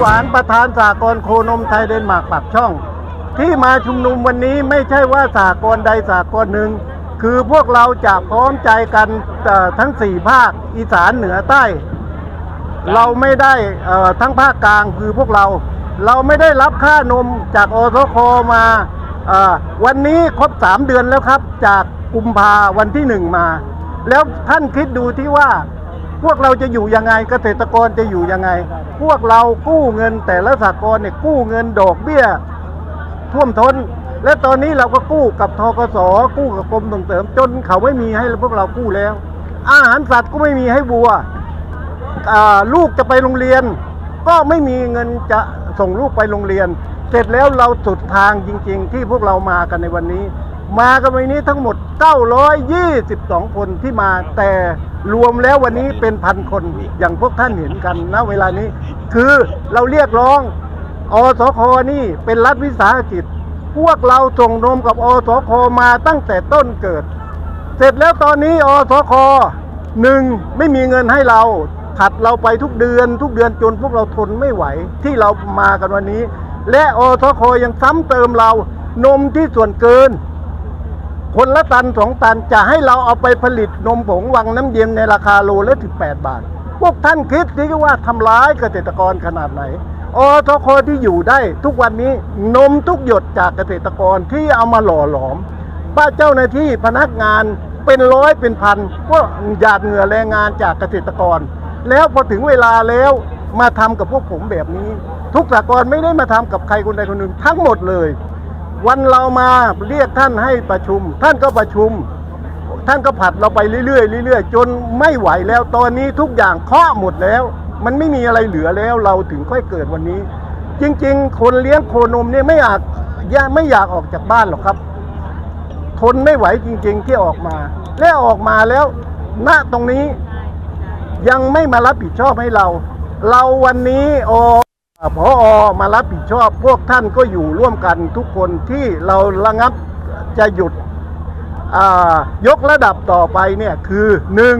หวานประธานสากลโคนมไทยเดนมาร์กปากช่อง ที่มาชุมนุมวันนี้ไม่ใช่ว่าสากลใดสากลหนึ่ง คือพวกเราจะพร้อมใจกันทั้งสี่ภาคอีสานเหนือใต้ เราไม่ได้ทั้งภาคกลางคือพวกเรา เราไม่ได้รับค่านมจากอสคมาวันนี้ครบสามเดือนแล้วครับ จากกุมภาวันที่หนึ่งมา แล้วท่านคิดดูที่ว่า พวกเราจะอยู่ยังไงเกษตรกรจะอยู่ยังไง พวกเรากู้เงินแต่ละสากลเนี่ยกู้เงินดอกเบี้ย ท่วมท้น และตอนนี้เราก็กู้กับทกสกู้กับกรมส่งเสริมจนเขาไม่มีให้พวกเรากู้แล้ว อาหารสัตว์ก็ไม่มีให้วัวลูกจะไปโรงเรียน ก็ไม่มีเงินจะส่งลูกไปโรงเรียน เสร็จแล้วเราสุดทางจริง ๆ ที่พวกเรามากันในวันนี้ มากันวันนี้ทั้งหมด 922 คนที่มาแต่รวมแล้ววันนี้เป็นพันคนอย่างพวกท่านเห็นกันนะเวลานี้ คือเราเรียกร้องอสคนี่เป็นรัฐวิสาหกิจ พวกเราส่งนมกับอสคมาตั้งแต่ต้นเกิด เสร็จแล้วตอนนี้อสคหนึ่งไม่มีเงินให้เราขัดเราไปทุกเดือน ทุกเดือนจนพวกเราทนไม่ไหวที่เรามากันวันนี้ และอสคยังซ้ำเติมเรานมที่ส่วนเกิน คนละตันสองตันจะให้เราเอาไปผลิตนมผงวังน้ำเย็นในราคาโลละ 18 บาท พวกท่านคิดสิว่าทำร้ายเกษตรกรขนาดไหนอทคที่อยู่ได้ทุกวันนี้นมทุกหยดจากเกษตรกรที่เอามาหล่อหลอมป้าเจ้าหน้าที่พนักงานเป็นร้อยเป็นพันก็หยาดเหงื่อแรงงานจากเกษตรกร แล้วพอถึงเวลาแล้วมาทำกับพวกผมแบบนี้ ทุกสากลไม่ได้มาทำกับใครคนใดคนหนึ่งทั้งหมดเลย วันเรามาเรียกท่านให้ประชุม ท่านก็ประชุม ท่านก็ผัดเราไปเรื่อยๆเรื่อยๆจนไม่ไหวแล้วตอนนี้ทุกอย่างเคาะหมดแล้ว มันไม่มีอะไรเหลือแล้วเราถึงค่อยเกิดวันนี้ จริง ๆ คนเลี้ยงโคนมเนี่ยไม่อยากย่ไม่อยากออกจากบ้านหรอกครับ ทนไม่ไหวจริง ๆ ที่ออกมา และออกมาแล้วณตรงนี้ยังไม่มารับผิดชอบให้เรา เราวันนี้โอ พออมารับผิดชอบพวกท่านก็อยู่ร่วมกันทุกคนที่เราระงับจะหยุดยกระดับต่อไปเนี่ยคือหนึ่ง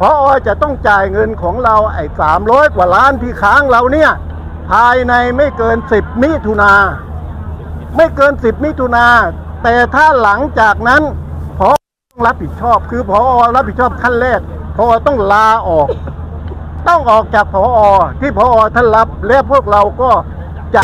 พอจะต้องจ่ายเงินของเราไอ้สามร้อยกว่าล้านที่ค้างเราเนี่ยภายในไม่เกินสิบมิถุนาไม่เกินสิบมิถุนาแต่ถ้าหลังจากนั้นพอต้องรับผิดชอบ คือพอรับผิดชอบขั้นแรกพอต้องลาออก ต้องออกจากพอที่พอท่านรับและพวกเราก็จะ